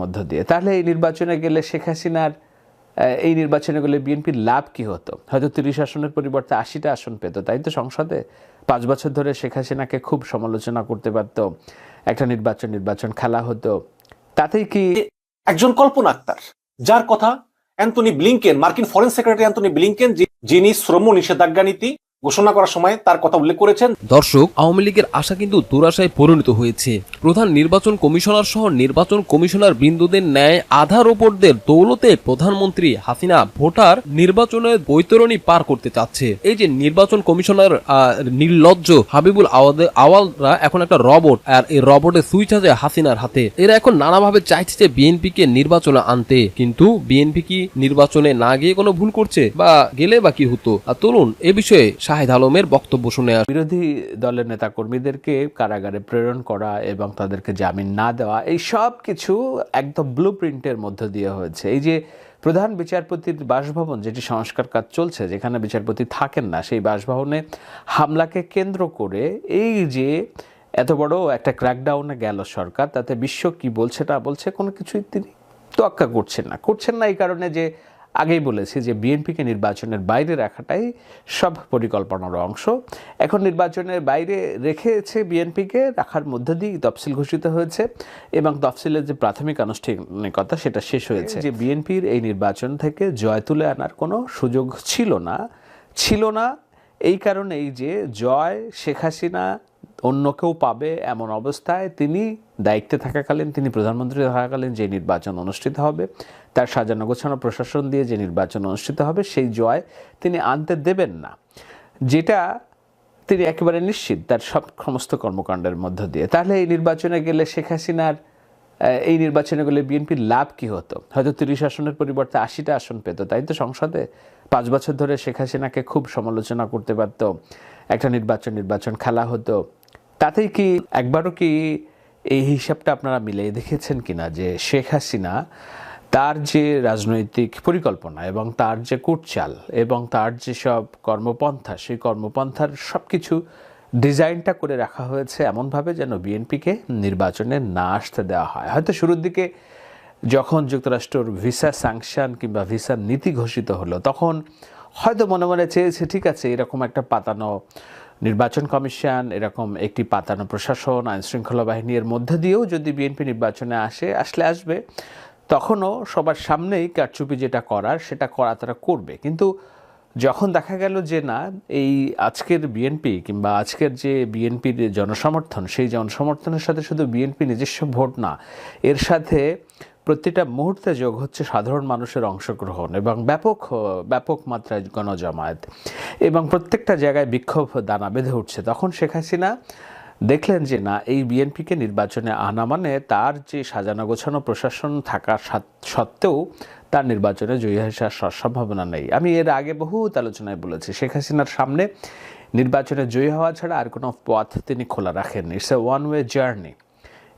মধ্য দিয়ে। তাহলে এই নির্বাচনে গেলে শেখ হাসিনার এই নির্বাচনে গেলে বিএনপির লাভ কি হতো? হয়তো তিরিশ আসনের পরিবর্তে আশিটা আসন পেত, তাই তো সংসদে? পাঁচ বছর ধরে শেখ হাসিনাকে খুব সমালোচনা করতে পারত, একটা নির্বাচন নির্বাচন খেলা হতো। তাতেই কি একজন কল্পনা আক্তার, যার কথা অ্যান্টনি ব্লিংকেন, মার্কিন ফরেন সেক্রেটারি অ্যান্টনি ব্লিংকেন যিনি শ্রম নিষেধাজ্ঞা নীতি ঘোষণা করার সময় তার কথা উল্লেখ করেছেন। দর্শক, আওয়ামী লীগের আশা কিন্তু দুরাশায় পরিণত হয়েছে। প্রধান নির্বাচন কমিশনার সহ নির্বাচন কমিশনার বিন্দুদের ন্যায় আধার ওপরদের দৌলতে প্রধানমন্ত্রী হাসিনা ভোটার নির্বাচনের বৈতরণী পার করতে চাচ্ছে। এই যে নির্বাচন কমিশনার নির্লজ্জ হাবিবুল আওয়ালরা এখন একটা রবট, আর এই রবটের সুইচ আছে হাসিনার হাতে। এরা এখন নানাভাবে চাইছে যে বিএনপিকে নির্বাচনে আনতে। কিন্তু বিএনপি কি নির্বাচনে না গিয়ে কোনো ভুল করছে? বা গেলে বা কি হতো? আর তরুণ, এ বিষয়ে শাহেদ আলমের বক্তব্য শুনে বিরোধী দলের নেতা কর্মীদেরকে কারাগারে প্রেরণ করা এবং তাদেরকে জামিন না দেওয়া, এই সব কিছু একদম ব্লু প্রিন্টের মধ্য দিয়ে হয়েছে। এই যে প্রধান বিচারপতির বাসভবন, যেটি সংস্কার কাজ চলছে, যেখানে বিচারপতি থাকেন না, সেই বাসভবনে হামলাকে কেন্দ্র করে এই যে এত বড় একটা ক্র্যাকডাউনে গেল সরকার, তাতে বিশ্ব কি বলছে না বলছে কোনো কিছুই তিনি তোয়াক্কা করছেন না। করছেন না এই কারণে যে আগেই বলেছি যে বিএনপিকে নির্বাচনের বাইরে রাখাটাই সব পরিকল্পনার অংশ। এখন নির্বাচনের বাইরে রেখেছে বিএনপিকে, রাখার মধ্য দিয়ে তফসিল ঘোষিত হয়েছে এবং তফসিলের যে প্রাথমিক আনুষ্ঠানিকতা সেটা শেষ হয়েছে। যে বিএনপির এই নির্বাচন থেকে জয় তুলে আনার কোনো সুযোগ ছিল না ছিল না। এই কারণেই যে জয় শেখ হাসিনা অন্য কেউ পাবে এমন অবস্থায় তিনি দায়িত্বে থাকাকালীন, তিনি প্রধানমন্ত্রী থাকাকালীন যে নির্বাচন অনুষ্ঠিত হবে, তার সাজানো গোছানো প্রশাসন দিয়ে যে নির্বাচন অনুষ্ঠিত হবে, সেই জয় তিনি আনতে দেবেন না। যেটা তিনি একেবারে নিশ্চিত, তার সব সমস্ত কর্মকাণ্ডের মধ্য দিয়ে। তাহলে এই নির্বাচনে গেলে শেখ হাসিনার এই নির্বাচনে গেলে বিএনপির লাভ কি হতো? হয়তো তিরিশ আসনের পরিবর্তে আশিটা আসন পেত, তাই তো সংসদে? পাঁচ বছর ধরে শেখ হাসিনাকে খুব সমালোচনা করতে পারত, একটা নির্বাচন নির্বাচন খেলা হতো তাতেই কি একবারও কি এই হিসাবটা আপনারা মিলে দেখেছেন কিনা যে শেখ হাসিনা তার যে রাজনৈতিক পরিকল্পনা এবং তার যে কুটচাল এবং তার যে সব কর্মপন্থা, সেই কর্মপন্থার সব কিছু ডিজাইনটা করে রাখা হয়েছে এমনভাবে যেন বিএনপিকে নির্বাচনে না আসতে দেওয়া হয়। হয়তো শুরুর দিকে যখন যুক্তরাষ্ট্রর ভিসা স্যাংশন কিংবা ভিসা নীতি ঘোষিত হলো, তখন হয়তো মনে মনে চেয়েছে, ঠিক আছে, এরকম একটা পাতানো নির্বাচন কমিশন, এরকম একটি পাতানো প্রশাসন, আইন শৃঙ্খলা বাহিনীর মধ্যে দিয়েও যদি বিএনপি নির্বাচনে আসে, আসলে আসবে, তখনও সবার সামনেই কারচুপি যেটা করার, সেটা করা তারা করবে। কিন্তু যখন দেখা গেল যে না, এই আজকের বিএনপি কিংবা আজকের যে বিএনপির জনসমর্থন, সেই জনসমর্থনের সাথে শুধু বিএনপি নিজস্ব ভোট না, এর সাথে প্রতিটা মুহূর্তে যোগ হচ্ছে সাধারণ মানুষের অংশগ্রহণ এবং ব্যাপক ব্যাপক মাত্রায় গণজমায়েত। এবং প্রত্যেকটা জায়গায় বিক্ষোভ দানা বেঁধে উঠছে। তখন শেখ হাসিনা দেখলেন যে, না, এই বিএনপিকে নির্বাচনে আনা মানে তার যে সাজানো গোছানো প্রশাসন সাত- সত্ত্বেও তার নির্বাচনে জয়ী আসার সম্ভাবনা নেই। আমি এর আগে বহুত আলোচনায় বলেছি, শেখ হাসিনার সামনে নির্বাচনে জয়ী হওয়া ছাড়া আর কোনো পথ তিনি খোলা রাখেননি। It's a one way journey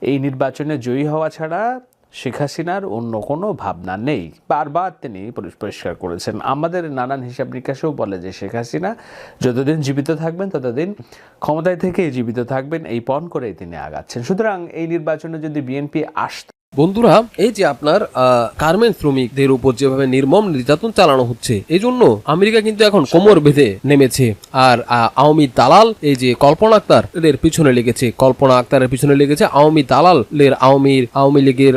এই নির্বাচনে জয়ী হওয়া ছাড়া শেখ হাসিনার অন্য কোনো ভাবনা নেই। বারবার তিনি পরিষ্কার করেছেন। আমাদের নানান হিসাব নিকাশেও বলে যে শেখ হাসিনা যতদিন জীবিত থাকবেন, ততদিন ক্ষমতায় থেকেই জীবিত থাকবেন, এই পণ করেই তিনি আগাচ্ছেন। সুতরাং এই নির্বাচনে যদি বিএনপি আসত বন্ধুরা, এই যে আপনার গার্মেন্ট শ্রমিকদের উপর যেভাবে নির্মম নির্যাতন চালানো হচ্ছে এই জন্য আমেরিকা কিন্তু এখন কোমর বেঁধে নেমেছে। আর আওয়ামী দালাল, এই যে কল্পনা আক্তার পিছনে লেগেছে, কল্পনা আক্তারের পিছনে লেগেছে আওয়ামী দালালের আওয়ামীর, আওয়ামী লীগের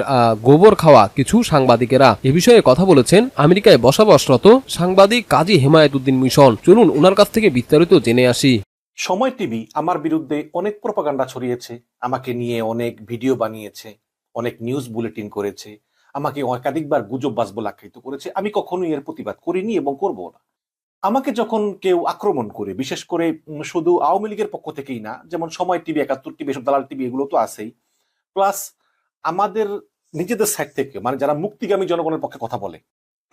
গোবর খাওয়া কিছু সাংবাদিকেরা। এ বিষয়ে কথা বলেছেন আমেরিকায় বসবাসরত সাংবাদিক কাজী হেমায়েতুদ্দিন মিশন। চলুন ওনার কাছ থেকে বিস্তারিত জেনে আসি। সময় টিভি আমার বিরুদ্ধে অনেক প্রপাগান্ডা ছড়িয়েছে, আমাকে নিয়ে অনেক ভিডিও বানিয়েছে। অনেক নিউজ বুলেটিন করেছে, আমাকে একাধিকবার গুজব বলে আখ্যায়িত করেছে, আমি কখনোই এর প্রতিবাদ করিনি এবং করব না। আমাকে যখন কেউ আক্রমণ করে, বিশেষ করে শুধু আওয়ামী লীগের পক্ষ থেকেই না, যেমন সময় টিভি একাত্তর, টিভি এসব দালাল টিভি এগুলো তো আছেই প্লাস আমাদের নিজেদের সাইড থেকে মানে যারা মুক্তিগামী জনগণের পক্ষে কথা বলে,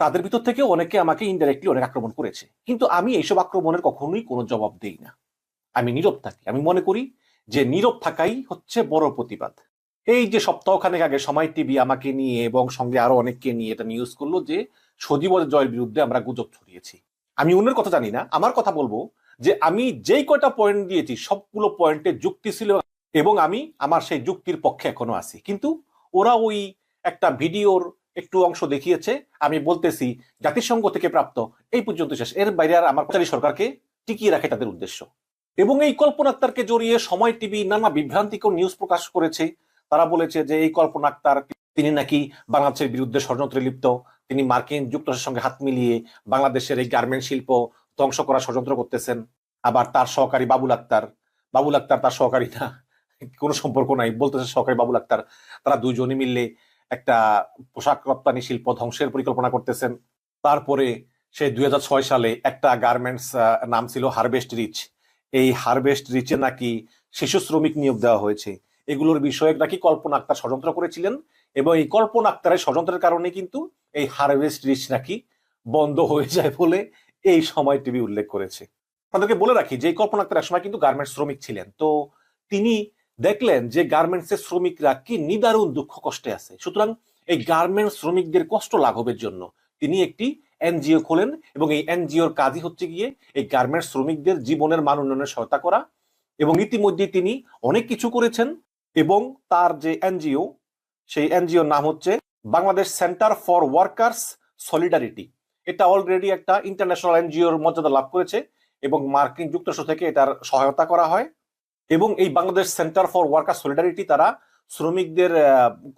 তাদের ভিতর থেকে অনেকে আমাকে ইনডাইরেক্টলি অনেক আক্রমণ করেছে। কিন্তু আমি এইসব আক্রমণের কখনোই কোনো জবাব দেই না। আমি নীরব থাকি। আমি মনে করি যে নীরব থাকাই হচ্ছে বড় প্রতিবাদ। এই যে সপ্তাহখানেক আগে সময় টিভি আমাকে নিয়ে এবং সঙ্গে আরও অনেককে নিয়ে এটা নিউজ করল যে সজীব জয়ের বিরুদ্ধে আমরা গুজব ছড়িয়েছি। আমি অন্যের কথা জানি না, আমার কথা বলব যে আমি যেই কয়টা পয়েন্ট দিয়েছি, সবগুলো পয়েন্টে যুক্তি ছিল এবং আমি আমার সেই যুক্তির পক্ষে এখনও আছি। কিন্তু ওরা ওই একটা ভিডিওর একটু অংশ দেখিয়েছে, আমি বলতেছি জাতিসংঘ থেকে প্রাপ্ত, এই পর্যন্ত শেষ। এর বাইরে আর আমার সরকারকে টিকিয়ে রাখে তাদের উদ্দেশ্য। এবং এই কল্পনা আক্তারকে জড়িয়ে সময় টিভি নানা বিভ্রান্তিকর নিউজ প্রকাশ করেছে তারা বলেছে যে এই কল্পনা আক্তার, তিনি নাকি বাংলাদেশের বিরুদ্ধে ষড়যন্ত্রে লিপ্ত। তিনি মার্কিন যুক্তরাষ্ট্রের সঙ্গে হাত মিলিয়ে বাংলাদেশের এই গার্মেন্ট শিল্প ধ্বংস করার ষড়যন্ত্র করতেছেন। আবার তার সহকারী বাবুল আক্তার বাবুল আক্তার তার সহকারী না, কোনো সম্পর্ক নাই, বলতেছে সহকারী বাবুল আক্তার, তারা দুইজনে মিললে একটা পোশাক রপ্তানি শিল্প ধ্বংসের পরিকল্পনা করতেছেন। তারপরে সেই দুই হাজার ছয় সালে একটা গার্মেন্টস নাম ছিল হারভেস্ট রিচ এই হারভেস্ট রিচে নাকি শিশু শ্রমিক নিয়োগ দেওয়া হয়েছে। এগুলোর বিষয়ে নাকি কল্পনা আক্তার ষড়যন্ত্র করেছিলেন এবং এই কল্পনা আক্তারের ষড়যন্ত্রের কারণে কিন্তু এই হারভেস্ট রিচ নাকি বন্ধ হয়ে যায় বলে এই সময় টিভি উল্লেখ করেছে। তাদেরকে বলে রাখি যে কল্পনা আক্তার একসময় কিন্তু গার্মেন্টস শ্রমিক ছিলেন। তো তিনি দেখলেন যে গার্মেন্টসের শ্রমিকরা কি নিদারুণ দুঃখ কষ্টে আছে। সুতরাং এই গার্মেন্টস শ্রমিকদের কষ্ট লাঘবের জন্য তিনি একটি এনজিও খোলেন এবং এই এনজিওর কাজই হচ্ছে গিয়ে এই গার্মেন্টস শ্রমিকদের জীবনের মান উন্নয়নের সহায়তা করা এবং ইতিমধ্যে তিনি অনেক কিছু করেছেন। এবং তার যে এনজিও, সেই এনজিওর নাম হচ্ছে Bangladesh centre for workers solidarity. এটা অলরেডি একটা ইন্টারন্যাশনাল এনজিওর মর্যাদা লাভ করেছে এবং মার্কিন যুক্তরাষ্ট্র থেকে এটার সহায়তা করা হয় এবং এই Bangladesh centre for worker solidarity তারা শ্রমিকদের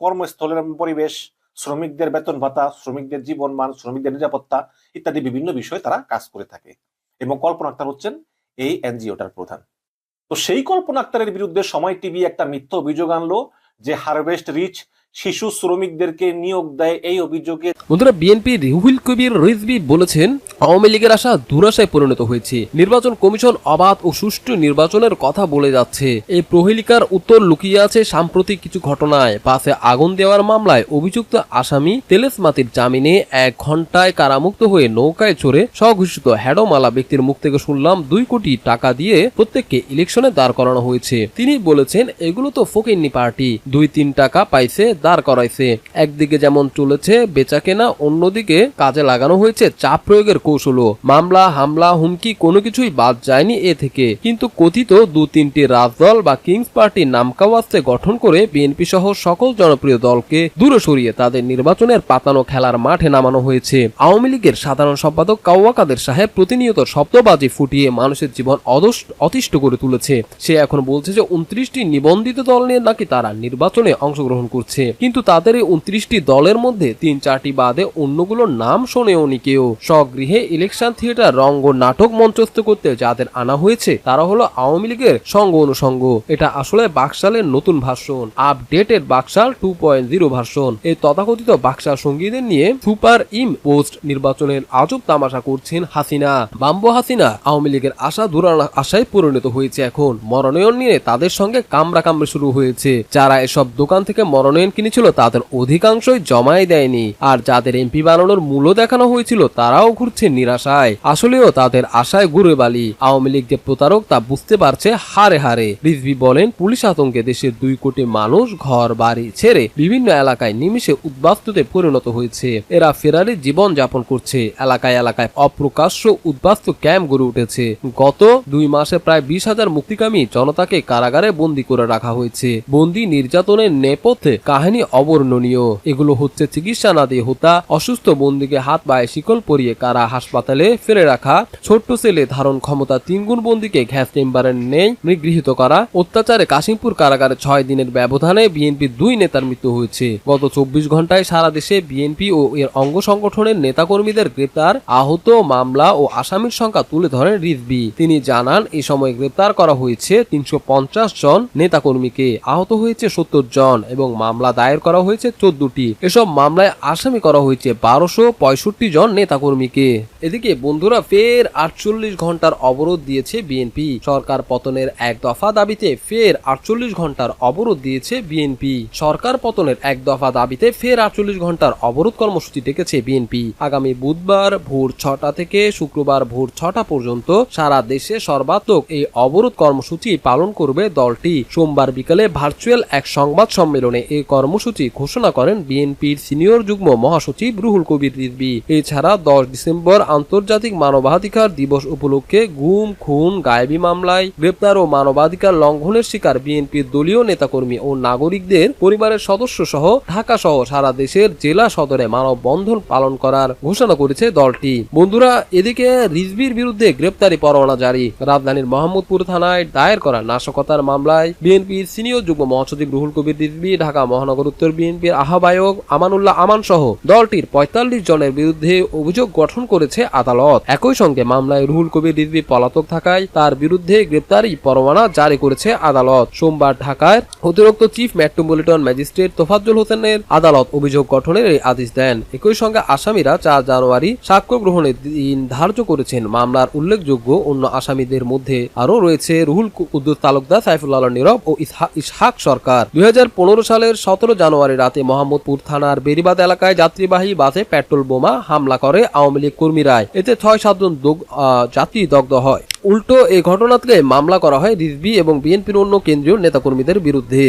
কর্মস্থলের পরিবেশ, শ্রমিকদের বেতন ভাতা, শ্রমিকদের জীবন মান শ্রমিকদের নিরাপত্তা ইত্যাদি বিভিন্ন বিষয়ে তারা কাজ করে থাকে এবং কল্পনা আক্তার হচ্ছেন এই এনজিওটার প্রধান। তো সেই কল্পনা আক্তারের বিরুদ্ধে সময় টিভি একটা মিথ্য অভিযোগ আনলো যে হারভেস্ট রিচ শিশু শ্রমিকদেরকে নিয়োগ দেয় এই অভিযোগে। বন্ধুরা, বিএনপি রুহুল কবির রিজভি বলেছেন, আওয়ামী লীগের আশা দুরাশায় পরিণত হয়েছে। নির্বাচন কমিশন অবাধ ও সুষ্ঠু নির্বাচনের কথা বলে যাচ্ছে। এই প্রহেলিকার উত্তর লুকিয়ে আছে সাম্প্রতিক কিছু ঘটনায়। পাশে আগুন দেওয়ার মামলায় অভিযুক্ত আসামি তেলেসমাতির জামিনে এক ঘন্টায় কারামুক্ত হয়ে নৌকায় চড়ে স্বঘোষিত হ্যাডোমালা ব্যক্তির মুখ থেকে শুনলাম দুই কোটি টাকা দিয়ে প্রত্যেককে ইলেকশনে দাঁড় করানো হয়েছে। তিনি বলেছেন, এগুলো তো ফকিন্নি পার্টি। দুই তিন টাকা পাইছে দাঁড় করাইছে। একদিকে যেমন চলেছে বেচা কেনা, অন্যদিকে কাজে লাগানো হয়েছে চাপ প্রয়োগের কৌশলও। মামলা, হামলা, হুমকি কোনো কিছুই বাদ যায়নি এ থেকে। কিন্তু কথিত দু তিনটি রাজদল বা কিংস পার্টির নামকাওয়াস্তে গঠন করে বিএনপি সহ সকল জনপ্রিয় দলকে দূরে সরিয়ে তাদের নির্বাচনের পাতানো খেলার মাঠে নামানো হয়েছে। আওয়ামী লীগের সাধারণ সম্পাদক কাউয়া কাদের সাহেব প্রতিনিয়ত শব্দবাজি ফুটিয়ে মানুষের জীবন অতিষ্ঠ করে তুলেছে। সে এখন বলছে যে, উনত্রিশটি নিবন্ধিত দল নিয়ে নাকি তারা নির্বাচনে অংশগ্রহণ করছে। কিন্তু তাদের এই উনত্রিশটি দলের মধ্যে তিন চারটি বাদে অন্যগুলোর নাম শোনেওনি কেউ। স্বগৃহে ইলেকশন থিয়েটার, রঙ্গ, নাটক মঞ্চস্থ করতে যাদের আনা হয়েছে, তারা হলো আওয়ামী লীগের সঙ্গ অনুসঙ্গ এটা আসলে বাকশালের নতুন ভাষণ updated BAKSAL two point zero ভাষণ এই তথাকথিত বাকশাল সঙ্গীদের নিয়ে সুপার ইম পোস্ট নির্বাচনের আজব তামাশা করছেন হাসিনা। বাম্বো হাসিনা আওয়ামী লীগের আশা দুরানা আশায় পরিণত হয়েছে এখন। মনোনয়ন নিয়ে তাদের সঙ্গে কামড়া কামড়ে শুরু হয়েছে। যারা এসব দোকান থেকে মনোনয়ন কিনেছিল তাদের অধিকাংশই জমাই দেয়নি। আর যাদের এমপি বানানোর মূল্য দেখানো হয়েছিল, তারাও ঘুরছে নিরাশায়। আসলেও তাদের আশায় ঘুরে বালি আওয়ামী লীগ যে প্রতারক, তা বুঝতে পারছে হারে হারে। রিজভি বলেন, পুলিশ আতঙ্কে দেশের দুই কোটি মানুষ ঘর, বাড়ি ছেড়ে বিভিন্ন এলাকায় নিমিশে উদ্বাস্তুতে পরিণত হয়েছে। এরা ফেরারি জীবন যাপন করছে। এলাকায় এলাকায় অপ্রকাশ্য উদ্বাস্তু ক্যাম্প গড়ে উঠেছে। গত দুই মাসে প্রায় বিশ হাজার মুক্তিকামী জনতাকে কারাগারে বন্দি করে রাখা হয়েছে। বন্দি নির্যাতনের নেপথ্যে কাহিনী অবর্ণনীয়। এগুলো হচ্ছে চিকিৎসা না দিয়ে হতা, অসুস্থ বন্দিকে হাত পায়ে শিকল পরিয়ে কারা হাসপাতালে ফেলে রাখা, ছোট্ট ছেলে ধারণ ক্ষমতা তিনগুণ বন্দিকে গ্যাস চেম্বারে নেই, নিগৃহীত করা, অত্যাচারে কাশিমপুর কারাগারে ছয় দিনের ব্যবধানে বিএনপির দুই নেতার মৃত্যু হয়েছে। গত চব্বিশ ঘন্টায় সারা দেশে বিএনপি ও এর অঙ্গ সংগঠনের নেতাকর্মীদের গ্রেপ্তার, আহত, মামলা ও আসামির সংখ্যা তুলে ধরেন রিজবি তিনি জানান এই সময় গ্রেপ্তার করা হয়েছে তিনশো পঞ্চাশ জন নেতাকর্মীকে, আহত হয়েছে সত্তর জন এবং মামলা দায়ের করা হয়েছে চোদ্দটি। এসব মামলায় আসামি করা হয়েছে বারোশো পঁয়ষট্টি জন নেতাকর্মীকে। এদিকে বন্ধুরা, ফের আটচল্লিশ ঘণ্টার অবরোধ দিয়েছে বিএনপি। সরকার পতনের এক দফা দাবিতে ফের আটচল্লিশ ঘণ্টার অবরোধ দিয়েছে বিএনপি। সরকার পতনের এক দফা দাবিতে ফের আটচল্লিশ ঘণ্টার অবরোধ কর্মসূচি ডেকেছে বিএনপি। আগামী বুধবার ভোর ছটা থেকে শুক্রবার ভোর ছটা পর্যন্ত সারা দেশে সর্বাত্মক এই অবরোধ কর্মসূচি পালন করবে দলটি। সোমবার বিকালে ভার্চুয়াল এক সংবাদ সম্মেলনে এই কর্ম কর্মসূচি ঘোষণা করেন বিএনপির সিনিয়র যুগ্ম মহাসচিব রুহুল কবির রিজভী। এছাড়া দশ ডিসেম্বর আন্তর্জাতিক মানবাধিকার দিবস উপলক্ষে গুম খুন, গায়েবী মামলায় গ্রেপ্তার ও মানবাধিকার লঙ্ঘনের শিকার বিএনপির দলীয় নেতাকর্মী ও নাগরিকদের পরিবারের সদস্য সহ ঢাকা সহ সারা দেশের জেলা সদরে মানববন্ধন পালন করার ঘোষণা করেছে দলটি। বন্ধুরা, এদিকে রিজবির বিরুদ্ধে গ্রেপ্তারি পরোয়ানা জারি। রাজধানীর মোহাম্মদপুর থানায় দায়ের করা নাশকতার মামলায় বিএনপির সিনিয়র যুগ্ম মহাসচিব রুহুল কবির রিজভি ঢাকা মহানগর উত্তর বিএনপির আহ্বায়ক আমানুল্লাহ আমান সহ দলটির পঁয়তাল্লিশ জনের বিরুদ্ধে অভিযোগ গঠন করেছে আদালত। একই সঙ্গে মামলায় রুহুল কবির রিজভি পলাতক থাকায় তার বিরুদ্ধে গ্রেপ্তারি পরোয়ানা জারি করেছে আদালত। সোমবার ঢাকার অতিরিক্ত চিফ মেট্রোপলিটন ম্যাজিস্ট্রেট তোফাজ্জল হোসেনের আদালত অভিযোগ গঠনের এই আদেশ দেন। একই সঙ্গে আসামিরা চার জানুয়ারি সাক্ষ্য গ্রহণের দিন ধার্য করেছেন। মামলার উল্লেখযোগ্য অন্য আসামিদের মধ্যে আরও রয়েছে রুহুল কুদ্দুস তালুকদার সাইফুল্লাহ নীরব ও ইসহাক সরকার। দুই হাজার পনেরো সালের সতেরো জানুয়ারি রাতে মোহাম্মদপুর থানার বেরিবাদ এলাকায় যাত্রীবাহী বাসে পেট্রোল বোমা হামলা করে আওয়ামী লীগ কর্মীরা এতে ছয় সাতজন যাত্রী দগ্ধ হয়। উল্টো এই ঘটনাতে মামলা করা হয় রিজবি এবং বিএনপির অন্য কেন্দ্রীয় নেতাকর্মীদের বিরুদ্ধে।